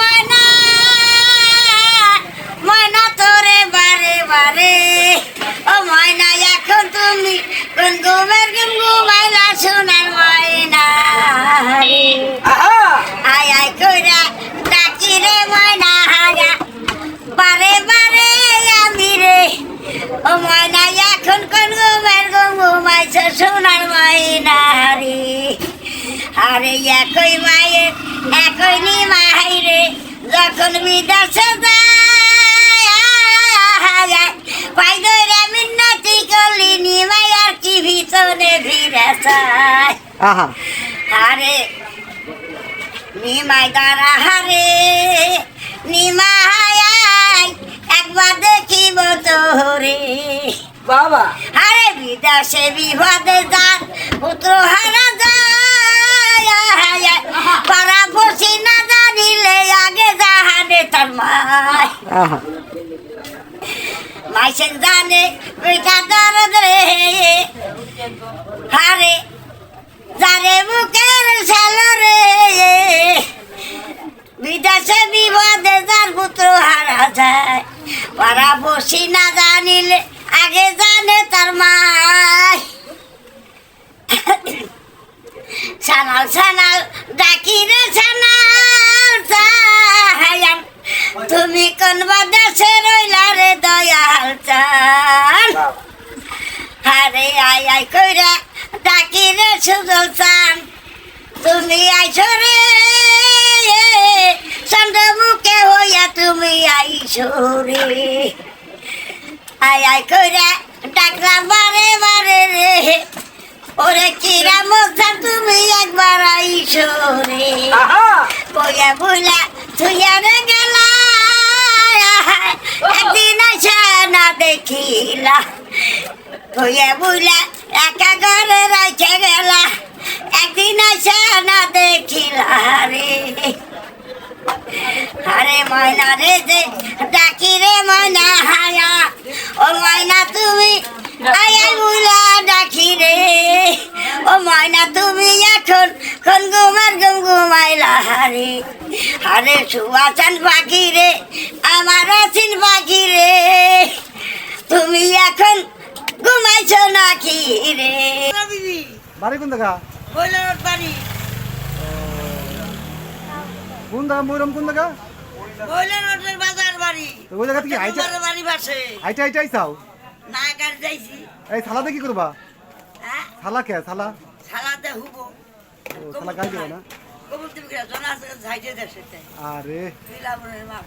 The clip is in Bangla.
ময়না ময়না তোরে বারে বারে। ও ময়না এখন তুমি কোন ঘুমের ঘুম ঘুমাইলা সোনার ময়না। আয় আয় কইরা ডাকি রে ময়না হায়া বারে বারে আমি রে। ও ময়না এখন কোন ঘুমের ঘুম ঘুমাইছ সোনার ময়না রে। আরে একই মায়ের একই নি মাই রে যখন বিদেশে যায় মিন্নতি করলি কি ভিতরে ভিড়ে চায় আরে নিমাই দাঁড়া হারে নিমাই একবার দেখিব তোরে। বাবা। আরে বিদেশে বিবাদে যান পুত্র হারা যায়। মাইসেন জানে দরদ রে। হারে, জানে বুকের রে। বিদেশে বিবাদে যার পুত্র হারা যায়। পারা বসি না জানিলে, আগে জানে তার মায় সানাল সানাল ডাকি রে সানাল। তুমি কোন বাদেশে রইলা রে দয়াল চান আরে আই আই কইরা ডাকি রে সুজল চান তুমি আইছো রে চন্দ্র মুখে হইয়া তুমি আইছো রে। আই আই কইরা ডাকলাম বারে বারে রে। ওরে কিরা মোজা তুমি একবার আইছো রে। বইয়া বইলা তুইয়া বইয়া বইলা, একা ঘরে রাখে গেলা, একদিন আসা না দেখিলা রে। আরে ময়না রে যে ডাকি রে ময়না হায়া, ও ময়না তুমি আয়াই বুলা ডাকি রে। ও ময়না তুমি এখন কোন ঘুমার ঘুম ঘুমাইলা হারে আরে সুয়াচান পাখি রে আমার আছেন পাখি রে তুমি এখন ঘুমাইছ নাকি রে বাড়ি কোন জায়গা? বইলার বাড়ি। কোন জায়গা? ময়ূরম কোন জায়গা? বইলার বাজার বাড়ি। ওই জায়গা থেকে তোমার বাড়ি পাশে। হাইটা হাইটা আইসাও না গাড়ি যাইছি। এই থালাতে কি করবা? হ্যাঁ? থালা কে থালা সালাতে হুবো। ও থালা দেবে না? কবুল তুমি জন? আছে ঝাইতে দেশে আরে। মা